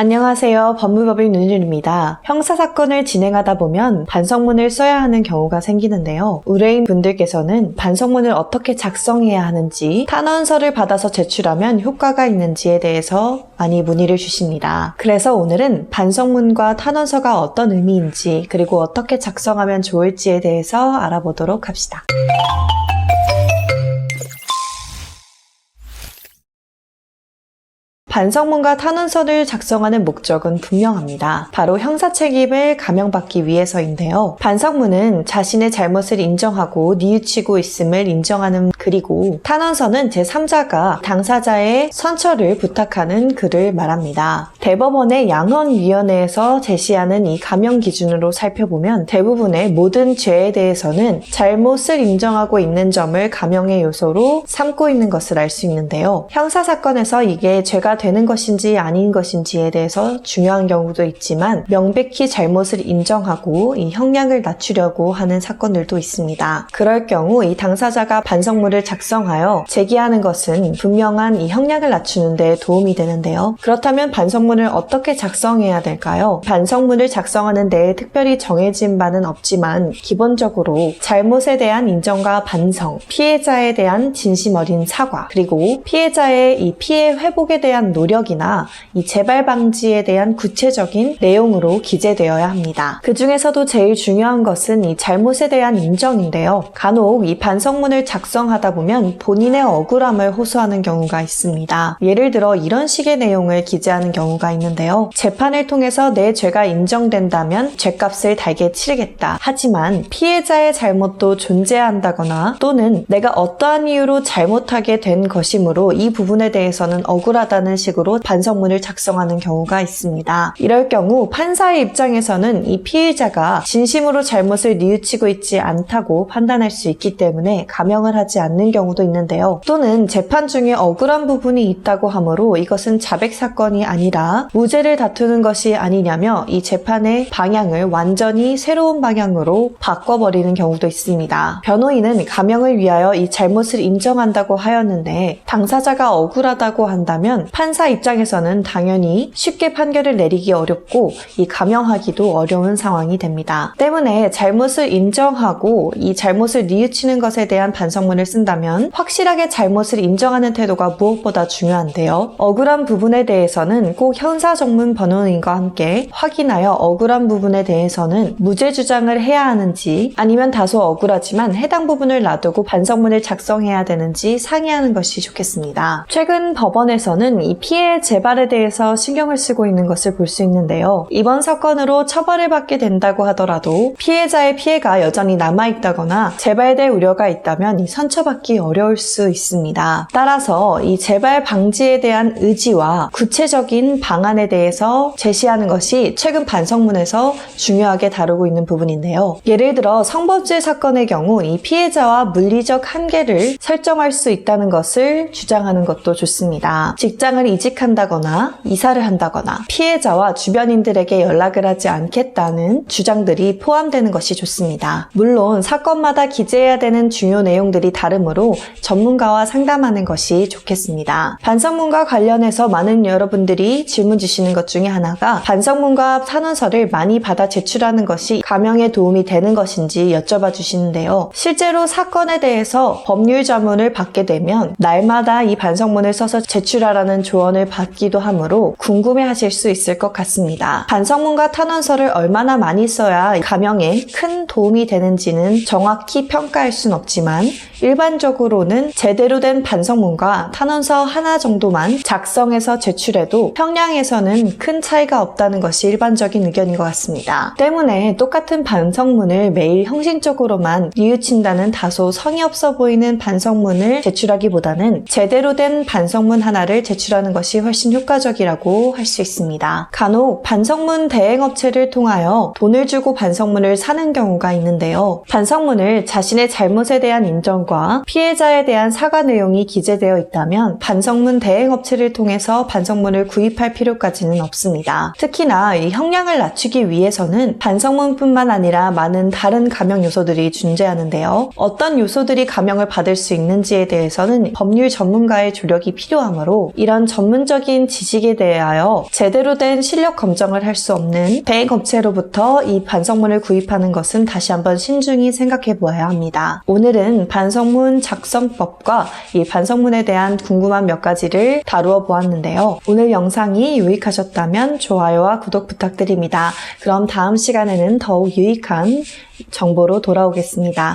안녕하세요. 법무법인 윤윤입니다. 형사사건을 진행하다 보면 반성문을 써야 하는 경우가 생기는데요. 의뢰인 분들께서는 반성문을 어떻게 작성해야 하는지, 탄원서를 받아서 제출하면 효과가 있는지에 대해서 많이 문의를 주십니다. 그래서 오늘은 반성문과 탄원서가 어떤 의미인지, 그리고 어떻게 작성하면 좋을지에 대해서 알아보도록 합시다. 반성문과 탄원서를 작성하는 목적은 분명합니다. 바로 형사 책임을 감형받기 위해서인데요. 반성문은 자신의 잘못을 인정하고 뉘우치고 있음을 인정하는 글이고 탄원서는 제3자가 당사자의 선처를 부탁하는 글을 말합니다. 대법원의 양원위원회에서 제시하는 이 감형 기준으로 살펴보면 대부분의 모든 죄에 대해서는 잘못을 인정하고 있는 점을 감형의 요소로 삼고 있는 것을 알 수 있는데요. 형사사건에서 이게 죄가 되는 것인지 아닌 것인지에 대해서 중요한 경우도 있지만 명백히 잘못을 인정하고 이 형량을 낮추려고 하는 사건들도 있습니다. 그럴 경우 이 당사자가 반성문을 작성하여 제기하는 것은 분명한 이 형량을 낮추는 데 도움이 되는데요. 그렇다면 반성문을 어떻게 작성해야 될까요? 반성문을 작성하는 데 특별히 정해진 바는 없지만 기본적으로 잘못에 대한 인정과 반성, 피해자에 대한 진심 어린 사과, 그리고 피해자의 이 피해 회복에 대한 노력이나 이 재발 방지에 대한 구체적인 내용으로 기재되어야 합니다. 그 중에서도 제일 중요한 것은 이 잘못에 대한 인정인데요. 간혹 이 반성문을 작성하다 보면 본인의 억울함을 호소하는 경우가 있습니다. 예를 들어 이런 식의 내용을 기재하는 경우가 있는데요. 재판을 통해서 내 죄가 인정된다면 죄값을 달게 치르겠다. 하지만 피해자의 잘못도 존재한다거나 또는 내가 어떠한 이유로 잘못하게 된 것이므로 이 부분에 대해서는 억울하다는 식으로 반성문을 작성하는 경우가 있습니다. 이럴 경우 판사의 입장에서는 이 피해자가 진심으로 잘못을 뉘우치고 있지 않다고 판단할 수 있기 때문에 감형을 하지 않는 경우도 있는데요. 또는 재판 중에 억울한 부분이 있다고 하므로 이것은 자백 사건이 아니라 무죄를 다투는 것이 아니냐며 이 재판의 방향을 완전히 새로운 방향으로 바꿔버리는 경우도 있습니다. 변호인은 감형을 위하여 이 잘못을 인정한다고 하였는데 당사자가 억울하다고 한다면 판사 입장에서는 당연히 쉽게 판결을 내리기 어렵고 이 감형하기도 어려운 상황이 됩니다. 때문에 잘못을 인정하고 이 잘못을 뉘우치는 것에 대한 반성문을 쓴다면 확실하게 잘못을 인정하는 태도가 무엇보다 중요한데요. 억울한 부분에 대해서는 꼭 형사 전문 변호인과 함께 확인하여 억울한 부분에 대해서는 무죄 주장을 해야 하는지 아니면 다소 억울하지만 해당 부분을 놔두고 반성문을 작성해야 되는지 상의하는 것이 좋겠습니다. 최근 법원에서는 이 피해 재발에 대해서 신경을 쓰고 있는 것을 볼 수 있는데요. 이번 사건으로 처벌을 받게 된다고 하더라도 피해자의 피해가 여전히 남아있다거나 재발될 우려가 있다면 이 선처받기 어려울 수 있습니다. 따라서 이 재발 방지에 대한 의지와 구체적인 방안에 대해서 제시하는 것이 최근 반성문에서 중요하게 다루고 있는 부분인데요. 예를 들어 성범죄 사건의 경우 이 피해자와 물리적 한계를 설정할 수 있다는 것을 주장하는 것도 좋습니다. 직장을 이직한다거나 이사를 한다거나 피해자와 주변인들에게 연락을 하지 않겠다는 주장들이 포함되는 것이 좋습니다. 물론 사건마다 기재해야 되는 중요 내용들이 다르므로 전문가와 상담하는 것이 좋겠습니다. 반성문과 관련해서 많은 여러분들이 질문 주시는 것 중에 하나가 반성문과 탄원서를 많이 받아 제출하는 것이 감형에 도움이 되는 것인지 여쭤봐 주시는데요. 실제로 사건에 대해서 법률 자문을 받게 되면 날마다 이 반성문을 써서 제출하라는 조언 을 받기도 하므로 궁금해 하실 수 있을 것 같습니다. 반성문과 탄원서를 얼마나 많이 써야 감형에 큰 도움이 되는지는 정확히 평가할 순 없지만 일반적으로는 제대로 된 반성문과 탄원서 하나 정도만 작성해서 제출해도 형량에서는 큰 차이가 없다는 것이 일반적인 의견인 것 같습니다. 때문에 똑같은 반성문을 매일 형식적으로만 뉘우친다는 다소 성의 없어 보이는 반성문을 제출하기보다는 제대로 된 반성문 하나를 제출 하는 것이 훨씬 효과적이라고 할 수 있습니다. 간혹 반성문 대행업체를 통하여 돈을 주고 반성문을 사는 경우가 있는데요. 반성문을 자신의 잘못에 대한 인정과 피해자에 대한 사과 내용이 기재되어 있다면 반성문 대행업체를 통해서 반성문을 구입할 필요까지는 없습니다. 특히나 이 형량을 낮추기 위해서는 반성문뿐만 아니라 많은 다른 감형 요소들이 존재하는데요. 어떤 요소들이 감형을 받을 수 있는지에 대해서는 법률 전문가의 조력이 필요하므로 이런 전문적인 지식에 대하여 제대로 된 실력 검정을 할 수 없는 대행 업체로부터 이 반성문을 구입하는 것은 다시 한번 신중히 생각해 보아야 합니다. 오늘은 반성문 작성법과 이 반성문에 대한 궁금한 몇 가지를 다루어 보았는데요. 오늘 영상이 유익하셨다면 좋아요와 구독 부탁드립니다. 그럼 다음 시간에는 더욱 유익한 정보로 돌아오겠습니다.